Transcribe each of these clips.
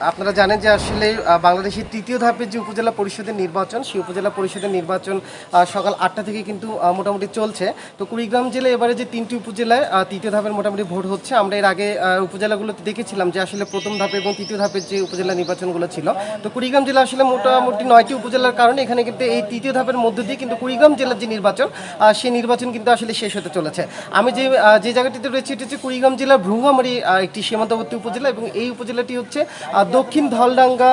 আপনারা জানেন যে আসলে বাংলাদেশের তৃতীয় ধাপের যে উপজেলা পরিষদের নির্বাচন, সেই উপজেলা পরিষদের নির্বাচন সকাল আটটা থেকে কিন্তু মোটামুটি চলছে। তো কুড়িগ্রাম জেলায় এবারে যে তিনটি উপজেলায় তৃতীয় ধাপের মোটামুটি ভোট হচ্ছে, আমরা এর আগে উপজেলাগুলোতে দেখেছিলাম যে আসলে প্রথম ধাপে এবং তৃতীয় ধাপের যে উপজেলা নির্বাচনগুলো ছিল। তো কুড়িগ্রাম জেলা আসলে মোটামুটি নয়টি উপজেলার কারণে এখানে কিন্তু এই তৃতীয় ধাপের মধ্য দিয়ে কিন্তু কুড়িগ্রাম জেলার যে নির্বাচন সেই নির্বাচন কিন্তু আসলে শেষ হতে চলেছে। আমি যে যে জায়গাটিতে রয়েছে, এটি হচ্ছে কুড়িগ্রাম জেলার ভ্রুঙ্গামারি একটি সীমান্তবর্তী উপজেলা এবং এই উপজেলাটি হচ্ছে দক্ষিণ ধলডাঙ্গা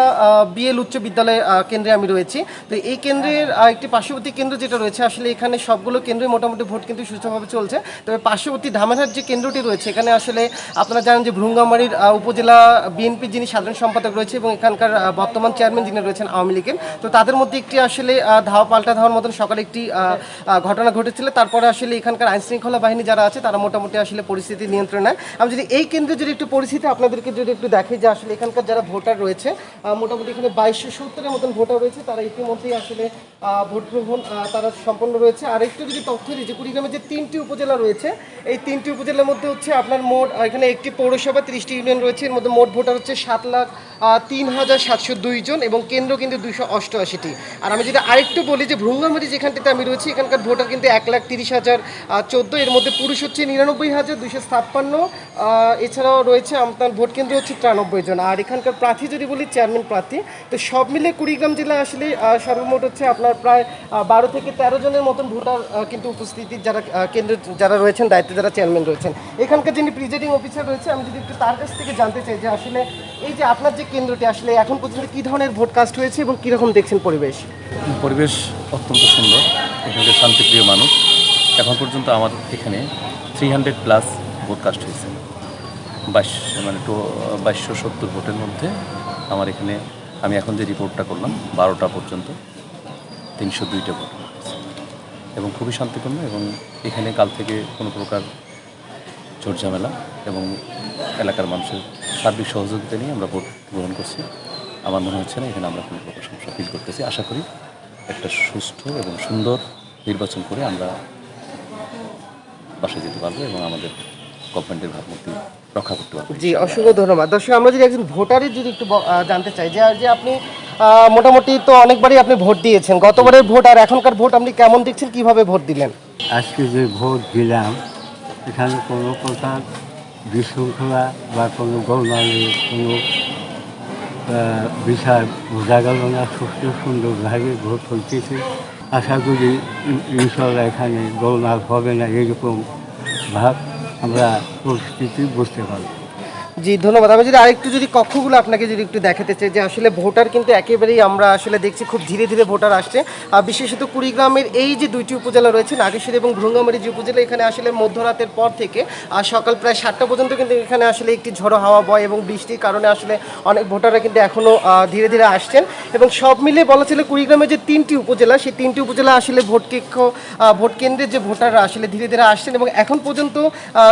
বিএল উচ্চ বিদ্যালয় কেন্দ্রে আমি রয়েছি। তো এই কেন্দ্রের একটি পার্শ্ববর্তী কেন্দ্র যেটা রয়েছে আসলে এখানে সবগুলো কেন্দ্রে মোটামুটি ভোট কিন্তু সুষ্ঠুভাবে চলছে। তবে পার্শ্ববর্তী ধামারহাট যে কেন্দ্রটি রয়েছে এখানে আসলে আপনারা জানেন যে ভ্রুঙ্গামারির উপজেলা বিএনপির যিনি সাধারণ সম্পাদক রয়েছে এবং এখানকার বর্তমান চেয়ারম্যান যিনি রয়েছেন আওয়ামী লীগের তো তাদের মধ্যে একটি আসলে ধাওয়া পাল্টা ধাওয়ার মতন সকালে একটি ঘটনা ঘটেছিল। তারপরে আসলে এখানকার আইন শৃঙ্খলা বাহিনী যারা আছে তারা মোটামুটি আসলে পরিস্থিতি নিয়ন্ত্রণে নেয়। আমি যদি এই কেন্দ্রে যদি একটু পরিস্থিতি আপনাদেরকে যদি একটু দেখি যে আসলে এখানকার যারা ভোটার রয়েছে। মোটামুটি এখানে বাইশশো সত্তরের মতন ভোটার রয়েছে। তারা ইতিমধ্যেই আসলে ভোট গ্রহণ তারা সম্পন্ন রয়েছে। আর একটু যদি তথ্য দিই যে কুড়িগ্রামে যে তিনটি উপজেলা রয়েছে, এই তিনটি উপজেলার মধ্যে হচ্ছে আপনার মোট এখানে একটি পৌরসভা, তিরিশটি ইউনিয়ন রয়েছে। এর মধ্যে মোট ভোটার হচ্ছে সাত লাখ তিন হাজার সাতশো দুই জন এবং কেন্দ্র কিন্তু দুইশো অষ্টআশিটি। আর আমি যদি আরেকটু বলি যে ভ্রুঙ্গামারি যেখানটাতে আমি রয়েছি, এখানকার ভোটার কিন্তু এক লাখ তিরিশ হাজার চোদ্দ। এর মধ্যে পুরুষ হচ্ছে নিরানব্বই হাজার দুইশো ছাপ্পান্ন এছাড়াও রয়েছে আপনার ভোট কেন্দ্র হচ্ছে তিরানব্বই জন। আর এখানকার প্রার্থী যদি বলি চেয়ারম্যান প্রার্থী, তো সব মিলে কুড়িগ্রাম জেলায় আসলে সর্বমোট হচ্ছে আপনার প্রায় বারো থেকে তেরো জনের মতন ভোটার কিন্তু উপস্থিতি যারা কেন্দ্রে যারা রয়েছেন, দায়িত্বে যারা চেয়ারম্যান রয়েছেন। এখানকার যিনি প্রিজাইডিং অফিসার রয়েছে, আমি যদি একটু তার কাছ থেকে জানতে চাই যে আসলে এই যে আপনার যে কেন্দ্রটি, আসলে এখন পর্যন্ত কী ধরনের ভোট কাস্ট হয়েছে এবং কীরকম দেখছেন পরিবেশ? পরিবেশ অত্যন্ত সুন্দর, এখানকার শান্তিপ্রিয় মানুষ। এখন পর্যন্ত আমার এখানে থ্রি হান্ড্রেড প্লাস ভোটকাস্ট হয়েছে। বাইশ মানে টু, বাইশশো সত্তর ভোটের মধ্যে আমার এখানে আমি এখন যে রিপোর্টটা করলাম, বারোটা পর্যন্ত তিনশো দুইটা ভোট এবং খুবই শান্তিপূর্ণ এবং এখানে কাল থেকে কোনো প্রকার ঝামেলা এবং এলাকার মানুষের সার্বিক সহযোগিতা নিয়ে আমরা ভোট গ্রহণ করছি। আমার মনে হচ্ছে না এখানে আমরা কোনো প্রকার সমস্যা ফিল করতেছি। আশা করি একটা সুষ্ঠু এবং সুন্দর নির্বাচন করে আমরা বাসায় যেতে পারব এবং আমাদের গভর্নমেন্টের ভাবমূর্তি রক্ষা করতে পারব জি অসংখ্য ধন্যবাদ। দর্শক আমরা যদি একজন ভোটারের যদি একটু জানতে চাই যে আর যে আপনি মোটামুটি তো অনেকবারই আপনি ভোট দিয়েছেন গতবারের ভোট আর এখনকার ভোট আপনি কেমন দেখছেন কীভাবে ভোট দিলেন? আজকে যে ভোট দিলাম এখানে কোনো প্রকার বিশৃঙ্খলা বা কোনো গোলমালি কোনো বিষয় বোঝা গেল না সুস্থ সুন্দরভাবে ভোট হইতেছে। আশা করি ইনশাল্লাহ এখানে গোলমাল হবে না এরকম ভাব আমরা পরিস্থিতি বুঝতে পারব। জি, ধন্যবাদ। আমি যদি আরেকটু যদি কক্ষগুলো আপনাকে যদি একটু দেখাতে চাই যে আসলে ভোটার কিন্তু একেবারেই আমরা আসলে দেখছি খুব ধীরে ধীরে ভোটার আসছে। বিশেষত কুড়িগ্রামের এই যে দুইটি উপজেলা রয়েছে, নাগেশ্বরী এবং ভ্রুঙ্গামারি যে উপজেলা, এখানে আসলে মধ্যরাতের পর থেকে আর সকাল প্রায় সাতটা পর্যন্ত কিন্তু এখানে আসলে একটি ঝড়ো হাওয়া, বয় এবং বৃষ্টির কারণে আসলে অনেক ভোটাররা কিন্তু এখনও ধীরে ধীরে আসছেন। এবং সব মিলে বলা ছিল কুড়িগ্রামের যে তিনটি উপজেলা, সেই তিনটি উপজেলা আসলে ভোট কেন্দ্র ভোট কেন্দ্রের যে ভোটাররা আসলে ধীরে ধীরে আসছেন এবং এখন পর্যন্ত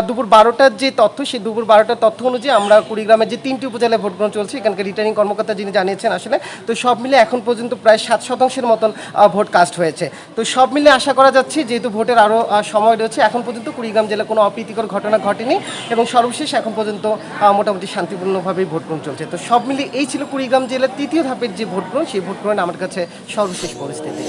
দুপুর বারোটার যে তথ্য, সেই দুপুর বারোটার তথ্য অনুযায়ী আমরা কুড়িগ্রামের যে তিনটি উপজেলায় ভোট গ্রহণ চলছে, এখানকার রিটার্নিং কর্মকর্তা যিনি জানিয়েছেন আসলে, তো সব মিলে এখন পর্যন্ত প্রায় সাত শতাংশের মতন ভোট কাস্ট হয়েছে। তো সব মিলে আশা করা যাচ্ছে যেহেতু ভোটের আরও সময় রয়েছে, এখন পর্যন্ত কুড়িগ্রাম জেলা কোনো অপ্রীতিকর ঘটনা ঘটেনি এবং সর্বশেষ এখন পর্যন্ত মোটামুটি শান্তিপূর্ণভাবেই ভোট গ্রহণ চলছে। তো সব মিলিয়ে এই ছিল কুড়িগ্রাম জেলার তৃতীয় ধাপের যে ভোট গ্রহণ, সেই ভোট গ্রহণ আমার কাছে সর্বশেষ পরিস্থিতি।